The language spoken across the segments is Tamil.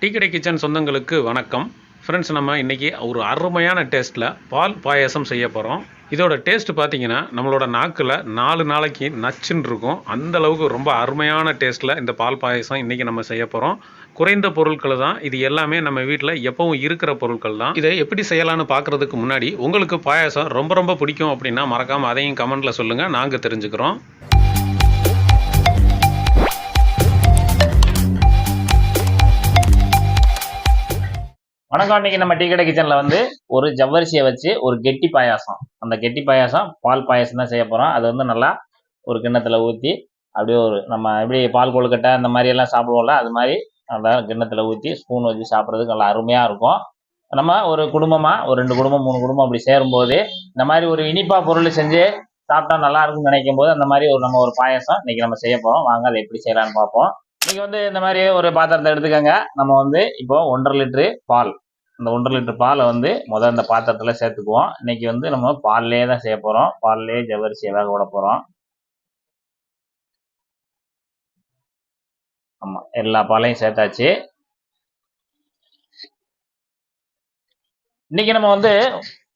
டீ கடை கிச்சன் சொந்தங்களுக்கு வணக்கம். ஃப்ரெண்ட்ஸ் நம்ம இன்றைக்கி ஒரு அருமையான டேஸ்ட்டில் பால் பாயாசம் செய்ய போகிறோம் இதோட டேஸ்ட் பார்த்தீங்கன்னா நம்மளோட நாக்கில் நாலு நாளைக்கு நச்சுன்னு இருக்கும். அந்த அளவுக்கு ரொம்ப அருமையான டேஸ்ட்டில் இந்த பால் பாயாசம் இன்றைக்கி நம்ம செய்ய போகிறோம் குறைந்த பொருட்கள் தான். இது எல்லாமே நம்ம வீட்டில் எப்பவும் இருக்கிற பொருட்கள் தான். இதை எப்படி செய்யலான்னு பார்க்குறதுக்கு முன்னாடி உங்களுக்கு பாயாசம் ரொம்ப ரொம்ப பிடிக்கும் அப்படின்னா மறக்காமல் அதையும் கமெண்ட்டில் சொல்லுங்கள் நாங்கள் தெரிஞ்சுக்கிறோம். வணக்கம் இன்னைக்கு நம்ம டீ கடை கிச்சனில் வந்து ஒரு ஜவ்வரிசியை வச்சு ஒரு கெட்டி பாயாசம். அந்த கெட்டி பாயாசம் பால் பாயாசம் தான் செய்ய போகிறோம் அது வந்து நல்லா ஒரு கிண்ணத்தில் ஊற்றி அப்படியே ஒரு நம்ம எப்படி பால் கொழுக்கட்டை அந்த மாதிரி எல்லாம் சாப்பிடுவோம்ல அது மாதிரி நல்லா கிண்ணத்தில் ஊற்றி ஸ்பூன் வச்சு சாப்பிட்றதுக்கு நல்லா அருமையாக இருக்கும். நம்ம ஒரு குடும்பமாக ஒரு ரெண்டு குடும்பம் மூணு குடும்பம் அப்படி சேரும்போது இந்த மாதிரி ஒரு இனிப்பா பொருள் செஞ்சு சாப்பிட்டா நல்லா இருக்கும்னு நினைக்கும் போது அந்த மாதிரி ஒரு நம்ம ஒரு பாயாசம் இன்னைக்கு நம்ம செய்ய போகிறோம் வாங்க அதை எப்படி செய்யலாம்னு பார்ப்போம். நீங்கள் வந்து இந்த மாதிரி ஒரு பாத்திரத்தை எடுத்துக்கோங்க. நம்ம வந்து இப்போ ஒன்றரை லிட்டரு பால் இந்த ஒன்றரை லிட்டர் பாலை வந்து முதல் இந்த பாத்திரத்தில் சேர்த்துக்குவோம். இன்னைக்கு வந்து நம்ம பால்லே தான் செய்ய போகிறோம் பால்லே ஜவரிசியை வேக விட போகிறோம் ஆமாம் எல்லா பாலையும் சேர்த்தாச்சு. இன்றைக்கி நம்ம வந்து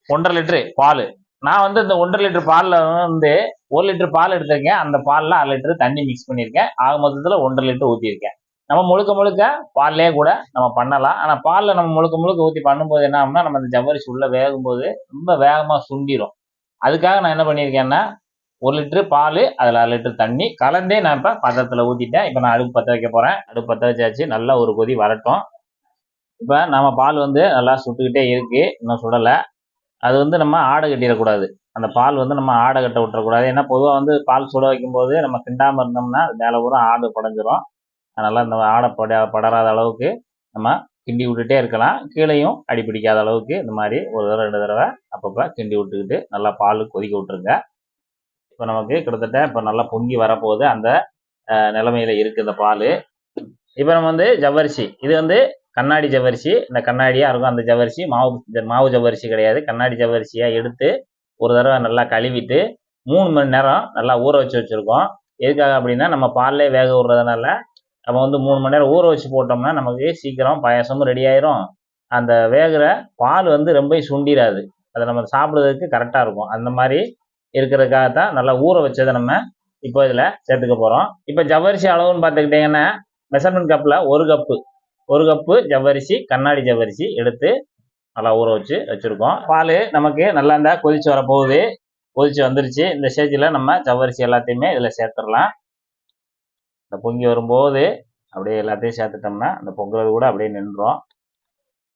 ஒன்றரை லிட்டரு பால். நான் வந்து இந்த ஒன்றரை லிட்டர் பாலில் வந்து ஒரு லிட்டர் பால் எடுத்திருக்கேன். அந்த பாலில் அரை லிட்டர் தண்ணி மிக்ஸ் பண்ணியிருக்கேன். ஆக மொத்தத்தில் ஒன்றரை லிட்டர் ஊற்றிருக்கேன் நம்ம முழுக்க முழுக்க பால்லேயே கூட நம்ம பண்ணலாம். ஆனால் பாலில் நம்ம முழுக்க முழுக்க ஊற்றி பண்ணும்போது என்ன ஆகும்னா நம்ம அந்த ஜவ்வரிசி உள்ளே வேகும்போது ரொம்ப வேகமாக சுண்டிடும் அதுக்காக நான் என்ன பண்ணியிருக்கேன்னா ஒரு லிட்டரு பால் அதில் அரை லிட்டர் தண்ணி கலந்தே நான் இப்போ பத்திரத்தில் ஊற்றிட்டேன் இப்போ நான் அடுப்பு பற்ற வைக்க போகிறேன் அடுப்பு பற்ற வச்சாச்சு. நல்லா ஒரு கொதி வரட்டும். இப்போ நம்ம பால் வந்து நல்லா சுட்டுக்கிட்டே இருக்குது இன்னும் சுடலை. அது வந்து நம்ம ஆடை கட்டிடக்கூடாது. அந்த பால் வந்து நம்ம ஆடை கட்ட விட்டுறக்கூடாது. ஏன்னா பொதுவாக வந்து பால் சுட வைக்கும்போது நம்ம கிண்டாமல் இருந்தோம்னா வேலை மேலே பூரா ஆடு குடஞ்சிரும் அதனால் இந்த ஆடை பட படராத அளவுக்கு நம்ம கிண்டி விட்டுட்டே இருக்கலாம். கீழேயும் அடி பிடிக்காத அளவுக்கு இந்த மாதிரி ஒரு தடவை ரெண்டு தடவை அப்பப்போ கிண்டி விட்டுக்கிட்டு நல்லா பால் கொதிக்க விட்டுருங்க. இப்போ நமக்கு கிட்டத்தட்ட இப்போ நல்லா பொங்கி வரப்போகுது. அந்த நிலமையில் இருக்குது இந்த பால். இப்போ நம்ம வந்து ஜவ்வரிசி. இது வந்து கண்ணாடி ஜவ்வரிசி. இந்த கண்ணாடியாக இருக்கும். அந்த ஜவ்வரிசி மாவு மாவு ஜவ்வரிசி கிடையாது. கண்ணாடி ஜவ்வரிசியாக எடுத்து ஒரு தடவை நல்லா கழுவிட்டு மூணு மணி நேரம் நல்லா ஊற வச்சு வச்சுருக்கோம். எதுக்காக அப்படின்னா நம்ம பால்லே வேக விடுறதுனால நம்ம வந்து மூணு மணி நேரம் ஊற வச்சு போட்டோம்னா நமக்கு சீக்கிரம் பாயாசமும் ரெடி ஆயிரும். அந்த வேகிற பால் வந்து ரொம்ப சுண்டிராது. அதை நம்ம சாப்பிட்றதுக்கு கரெக்டாக இருக்கும். அந்த மாதிரி இருக்கிறதுக்காக தான் நல்லா ஊற வச்சதை நம்ம இப்போ இதில் சேர்த்துக்க போகிறோம் இப்போ ஜவ்வரிசி அளவுன்னு பார்த்துக்கிட்டிங்கன்னா மெஷர்மெண்ட் கப்பில் ஒரு கப்பு ஒரு கப்பு ஜவ்வரிசி கண்ணாடி ஜவ்வரிசி எடுத்து நல்லா ஊற வச்சு வச்சுருக்கோம். பால் நமக்கு நல்லா இருந்தால் கொதிச்சு வரப்போகுது. கொதிச்சு வந்துருச்சு. இந்த ஸ்டேஜில் நம்ம ஜவ்வரிசி எல்லாத்தையுமே இதில் சேர்த்துடலாம். இந்த பொங்கி வரும்போது அப்படியே எல்லாத்தையும் சேர்த்துட்டோம்னா அந்த பொங்குறது கூட அப்படியே நின்றுடும்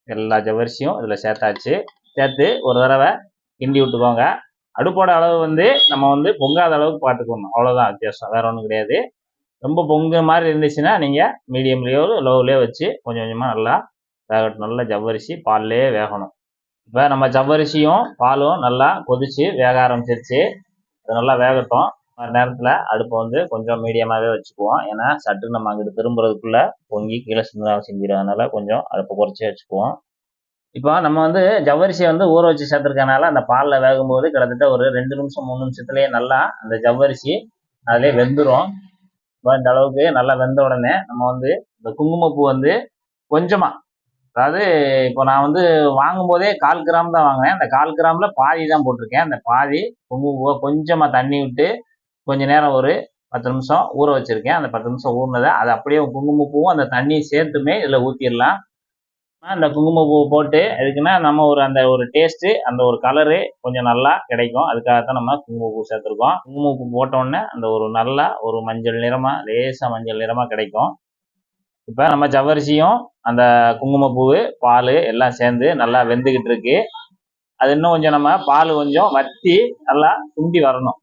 எல்லா ஜவ்வரிசியும் இதில் சேர்த்தாச்சு. சேர்த்து ஒரு தடவை கிண்டி விட்டுக்கோங்க. அடுப்போட அளவு வந்து நம்ம வந்து பொங்காத அளவுக்கு பார்த்துக்கணும். அவ்வளோதான் வித்தியாசம். வேற ஒன்றும் கிடையாது. ரொம்ப பொங்கு மாதிரி இருந்துச்சுன்னா நீங்கள் மீடியம்லேயோ லோவ்லேயோ வச்சு கொஞ்சம் கொஞ்சமாக நல்லா வேகட்டும். நல்லா ஜவ்வரிசி பால்லே வேகணும். இப்போ நம்ம ஜவ்வரிசியும் பாலும் நல்லா கொதிச்சு வேக ஆரம்பிச்சிருச்சு. அது நல்லா வேகட்டும். நேரத்தில் அடுப்பை வந்து கொஞ்சம் மீடியமாகவே வச்சுக்குவோம். ஏன்னா சட்டு நம்ம அங்கிட்டு திரும்புறதுக்குள்ளே பொங்கி கீழே சிந்தா செஞ்சிடும் கொஞ்சம் அடுப்பை குறைச்சி வச்சுக்குவோம். இப்போ நம்ம வந்து ஜவ்வரிசியை வந்து ஊற வச்சு சேர்த்துருக்கனால அந்த பாலில் வேகும்போது கிட்டத்தட்ட ஒரு ரெண்டு நிமிஷம் மூணு நிமிஷத்துலேயே நல்லா அந்த ஜவ்வரிசி அதிலே வெந்துடும் இப்போ இந்த அளவுக்கு நல்லா வெந்த உடனே நம்ம வந்து இந்த குங்குமப்பூ வந்து கொஞ்சமாக அதாவது இப்போ நான் வந்து வாங்கும்போதே கால் கிராம் தான் வாங்கினேன். அந்த கால் கிராமில் பாதி தான் போட்டிருக்கேன். அந்த பாதி குங்குமப்பூவை கொஞ்சமாக தண்ணி விட்டு கொஞ்சம் நேரம் ஒரு பத்து நிமிஷம் ஊற வச்சுருக்கேன். அந்த பத்து நிமிஷம் ஊறினதை அதை அப்படியே குங்குமப்பூவும் அந்த தண்ணியும் சேர்த்துமே இதில் ஊற்றிடலாம் அந்த குங்குமப்பூவை போட்டு எதுக்குன்னா நம்ம ஒரு அந்த ஒரு டேஸ்ட்டு அந்த ஒரு கலரு கொஞ்சம் நல்லா கிடைக்கும். அதுக்காகத்தான் நம்ம குங்குமப்பூ சேர்த்துருக்கோம். குங்குமப்பூ போட்டோடனே அந்த ஒரு நல்லா ஒரு மஞ்சள் நிறமாக லேசாக மஞ்சள் நிறமாக கிடைக்கும். இப்போ நம்ம ஜவ்வரிசியும் அந்த குங்குமப்பூ பால் எல்லாம் சேர்ந்து நல்லா வெந்துக்கிட்டு இருக்கு. அது இன்னும் கொஞ்சம் நம்ம பால் கொஞ்சம் வத்தி நல்லா சுண்டி வரணும்.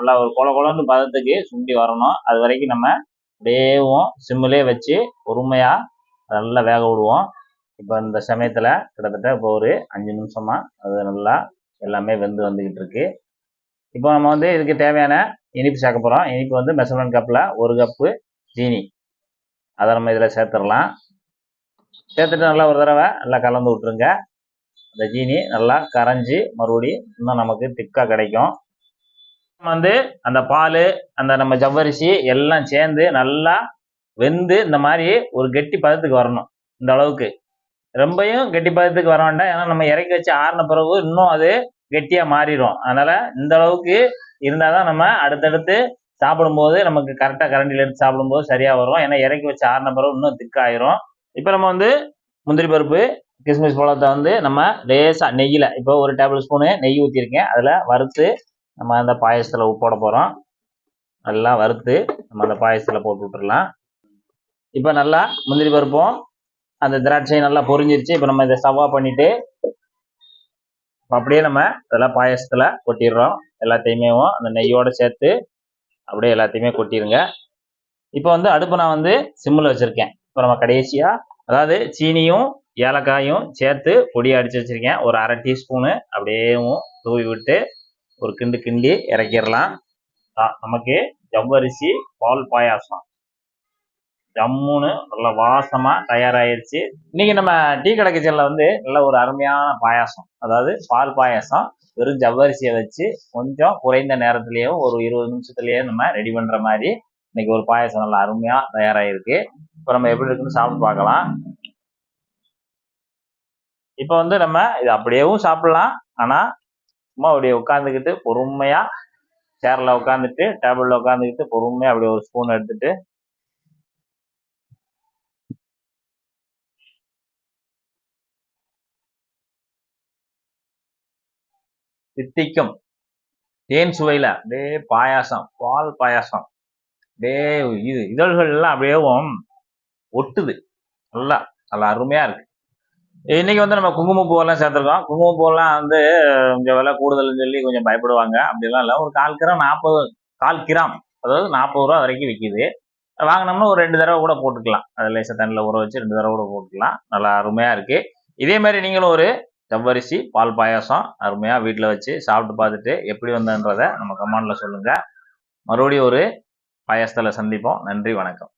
நல்லா ஒரு கொல கொலன்னு பதத்துக்கு சுண்டி வரணும். அது வரைக்கும் நம்ம அப்படியேவும் சிம்மிலே வச்சு பொறுமையாக நல்லா வேக விடுவோம். இப்போ இந்த சமயத்தில் கிட்டத்தட்ட இப்போ ஒரு அஞ்சு நிமிஷமாக அது நல்லா எல்லாமே வெந்து வந்துக்கிட்டு இருக்கு. இப்போ நம்ம வந்து இதுக்கு தேவையான இனிப்பு சேர்க்க போகிறோம் இனிப்பு வந்து மெசர்மெண்ட் கப்பில் ஒரு கப்பு சீனி. அதை நம்ம இதில் சேர்த்துடலாம். சேர்த்துட்டு நல்லா ஒரு தடவை நல்லா கலந்து விட்ருங்க அந்த ஜீனி நல்லா கரைஞ்சி மறுபடியும் இன்னும் நமக்கு திக்காக கிடைக்கும். வந்து அந்த பால் அந்த நம்ம ஜவ்வரிசி எல்லாம் சேர்ந்து நல்லா வெந்து இந்த மாதிரி ஒரு கெட்டி பதத்துக்கு வரணும் இந்த அளவுக்கு. ரொம்பையும் கெட்டி பதத்துக்கு வர வேண்டாம். ஏன்னா நம்ம இறக்கி வச்சு ஆறின பிறகு இன்னும் அது கெட்டியாக மாறிடும். அதனால் இந்த அளவுக்கு இருந்தால் தான் நம்ம அடுத்தடுத்து சாப்பிடும்போது நமக்கு கரெக்டாக கரண்டியில் எடுத்து சாப்பிடும்போது சரியாக வரும். ஏன்னா இறக்கி வச்சு ஆறின பிறகு இன்னும் திக்காயிரும். இப்போ நம்ம வந்து முந்திரி பருப்பு கிஸ்மிஸ் பழத்தை வந்து நம்ம லேசாக நெய்யில் இப்போ ஒரு டேபிள் ஸ்பூனு நெய் ஊற்றிருக்கேன் அதில் வறுத்து நம்ம அந்த பாயசத்தில் போட போகிறோம் நல்லா வறுத்து நம்ம அந்த பாயசத்தில் போட்டு விட்டுடலாம் இப்போ நல்லா முந்திரி பருப்பும் அந்த திராட்சையும் நல்லா பொரிஞ்சிருச்சு. இப்போ நம்ம இதை சவா பண்ணிட்டு அப்படியே நம்ம இதெல்லாம் பாயசத்தில் கொட்டிடுறோம். எல்லாத்தையுமே அந்த நெய்யோடு சேர்த்து அப்படியே எல்லாத்தையுமே கொட்டிடுங்க. இப்போ வந்து அடுப்பு நான் வந்து சிம்மில் வச்சுருக்கேன். இப்போ நம்ம கடைசியாக அதாவது சீனியும் ஏலக்காயும் சேர்த்து பொடி அடித்து வச்சிருக்கேன். ஒரு அரை டீஸ்பூனு அப்படியேவும் தூவி விட்டு ஒரு கிண்டு கிண்டி இறக்கிடலாம். நமக்கு ஜவ்வரிசி பால் பாயாசம். ஜம்முன்னு நல்ல வாசமா தயாராயிருச்சு. இன்னைக்கு நம்ம டீ கடை கிச்சன்ல வந்து நல்ல ஒரு அருமையான பாயாசம். அதாவது பால் பாயாசம் வெறும் ஜவ்வரிசியை வச்சு கொஞ்சம் குறைந்த நேரத்திலேயே ஒரு இருபது நிமிஷத்துலயே நம்ம ரெடி பண்ற மாதிரி இன்னைக்கு ஒரு பாயாசம் நல்லா அருமையா தயாராகிருக்கு இப்போ நம்ம எப்படி இருக்குன்னு சாப்பிட்டு பார்க்கலாம். இப்போ வந்து நம்ம இது அப்படியேவும் சாப்பிடலாம். ஆனால் சும்மா அப்படியே உட்காந்துக்கிட்டு பொறுமையா சேர்ல உட்காந்துட்டு டேபிள்ல உட்காந்துக்கிட்டு பொறுமையா அப்படியே ஒரு ஸ்பூன் எடுத்துட்டு. தித்திக்கும். தேன் சுவையில அப்படியே பாயாசம் பால் பாயாசம். அப்படியே இது இதழ்கள் எல்லாம் அப்படியே ஒட்டுது. நல்லா நல்லா அருமையா இருக்கு. இன்னைக்கு வந்து நம்ம குங்குமப்பூவெல்லாம் சேர்த்துருக்கோம். குங்குமப்பூவெல்லாம் வந்து கொஞ்சம் விலை கூடுதல்னு சொல்லி கொஞ்சம் பயப்படுவாங்க. அப்படிலாம் இல்லை. ஒரு கால் கிராம் நாற்பது கால் கிராம் அதாவது நாற்பது ரூபா வரைக்கும் விற்கிது வாங்கினோம்னா ஒரு ரெண்டு தடவை கூட போட்டுக்கலாம். அதில் லேசாக தண்ணியில் ஊற வச்சு ரெண்டு தடவை கூட போட்டுக்கலாம். நல்லா அருமையாக இருக்குது இதே மாதிரி நீங்களும் ஒரு செவ்வரிசி பால் பாயாசம் அருமையாக வீட்டில் வச்சு சாப்பிட்டு பார்த்துட்டு எப்படி வந்ததுன்றதை நம்ம கமெண்ட்ல சொல்லுங்கள் மறுபடியும் ஒரு பாயாசத்தில் சந்திப்போம். நன்றி வணக்கம்.